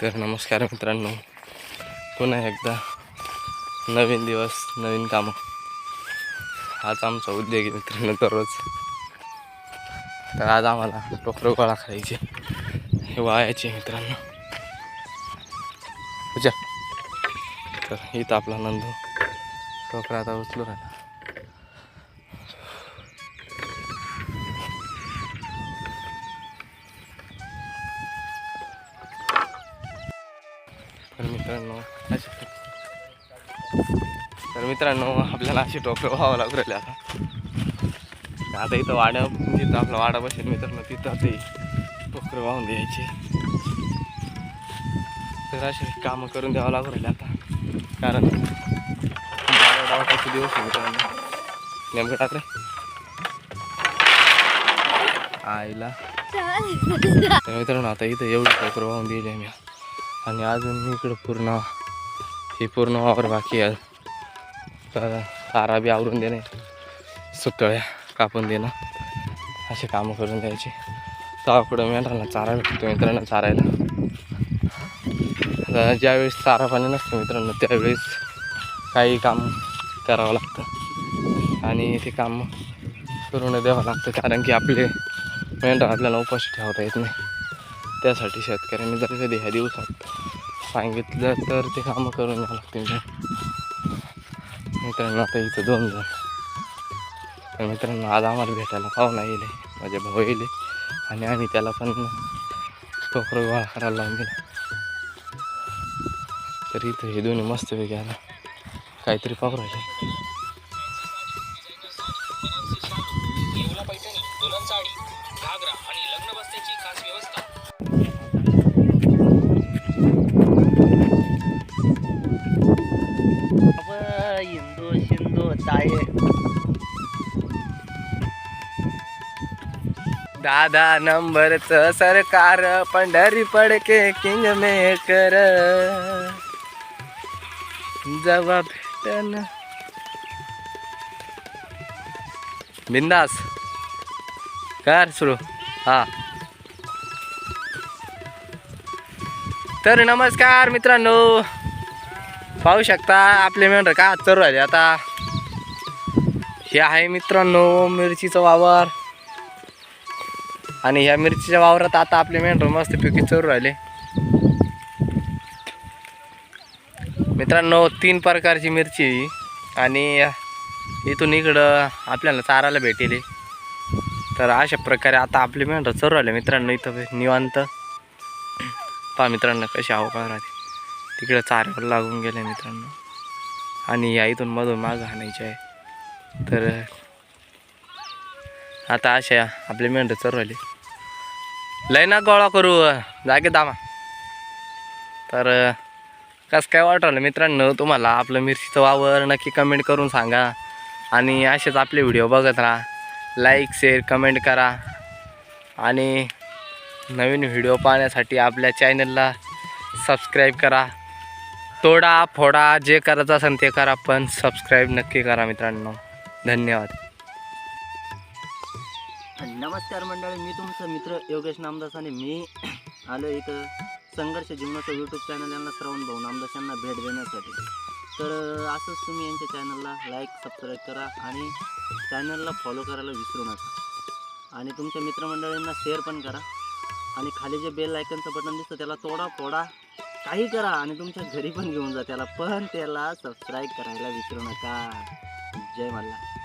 तर नमस्कार मित्रांनो. पुन्हा एकदा नवीन दिवस नवीन कामं. हाच आमचा उद्योग आहे मित्रांनो दररोज. तर आज आम्हाला टोकरं गोळा खायचे हे वायाचे मित्रांनो. पूजा तर इथं आपला नंदू. टोकरा आता उचलू राहिला. तर मित्रांनो असे तर मित्रांनो आपल्याला अशी टोकरं व्हावं लागू राहिले आता. आता इथं वाड्या जिथं आपला वाडा बसेल मित्रांनो तिथं ते टोकरं वाहून द्यायचे तर असे कामं करून द्यावं लागू राहिले आता. कारण दिवस आहे मित्रांनो. नेमकं टाकले आईला. तर मित्रांनो आता इथं एवढी टोकरं वाहून दिली आहे मी. आणि अजून इकडं पूर्ण हे पूर्ण वावर बाकी आहे. तर तारा बी आवरून देणे सुतळ्या कापून देणं असे कामं करून द्यायचे. गावाकडं मेंढरांना चारा भेटतो मित्रांनो चारायला. ज्यावेळेस चारा पाणी नसतं मित्रांनो त्यावेळेस काही काम करावं लागतं. आणि ते काम करून द्यावं लागतं कारण की आपले मेंढर आपल्याला उपाशी ठेवता येत नाही. त्यासाठी शेतकऱ्यांनी जर कधी ह्या दिवसात सांगितलं तर ते कामं करून द्यावं लागतील मित्रांनो आता इथं दोन जण. तर मित्रांनो आज आम्हाला भेटायला पाहुणा येईल. माझे भाऊ येईल. आणि आम्ही त्याला पण टोकर गोळा करायला लावून दिला. तर इथं हे दोन्ही मस्त वेगळे आला काहीतरी पाहू राहिले दादा नंबरचं सरकार पंढरी पडके किंग मेकर. जवा भेटन. बिंदास. कर सुरू. हा. तर नमस्कार मित्रांनो. पाहू शकता आपले मेंढर का चरू राहिले आता? हे आहे मित्रांनो मिरचीचं वावर. आणि ह्या मिरचीच्या वावरात आता आपले मेंढर मस्त पिकी चरू राहिले. मित्रांनो तीन प्रकारची मिरची आणि इथून इकडं आपल्याला चारायला भेटेल. तर अशा प्रकारे आता आपले मेंढर चरू राहिले मित्रांनो इथं निवांत. पहा मित्रांनो कशी हवा राहते. तिकडं चाऱ्यावर लागून गेले मित्रांनो. आणि या इथून मधून माग आणायची आहे. तर आता अशा आपले मेंढर चरू राहिले. लय ना गोळा करू जागे दामा. तर कसं काय वाटलं मित्रांनो तुम्हाला? आपलं मिरचीचं वावर नक्की कमेंट करून सांगा. आणि असेच आपले व्हिडिओ बघत राहा. लाईक शेअर कमेंट करा. आणि नवीन व्हिडिओ पाहण्यासाठी आपल्या चॅनलला सबस्क्राईब करा. तोडा फोडा जे करायचं असेल ते करा पण सबस्क्राईब नक्की करा मित्रांनो. धन्यवाद. नमस्कार मंडळी मी तुमचा मित्र योगेश नामदास आणि मी आलो इथं संघर्ष जीवनाचं यूट्यूब चॅनल यांना श्रवण भाऊ नामदास यांना भेट देण्यासाठी. तर असंच तुम्ही यांच्या चॅनलला लाईक सबस्क्राईब करा आणि चॅनलला फॉलो करायला विसरू नका. आणि तुमच्या मित्रमंडळींना शेअर पण करा. आणि खाली जे बेल आयकनचं बटन दिसतं त्याला तोडा फोडा काही करा आणि तुमच्या घरी पण घेऊन जा. त्याला पण त्याला सबस्क्राईब करायला विसरू नका. जय मल्हार.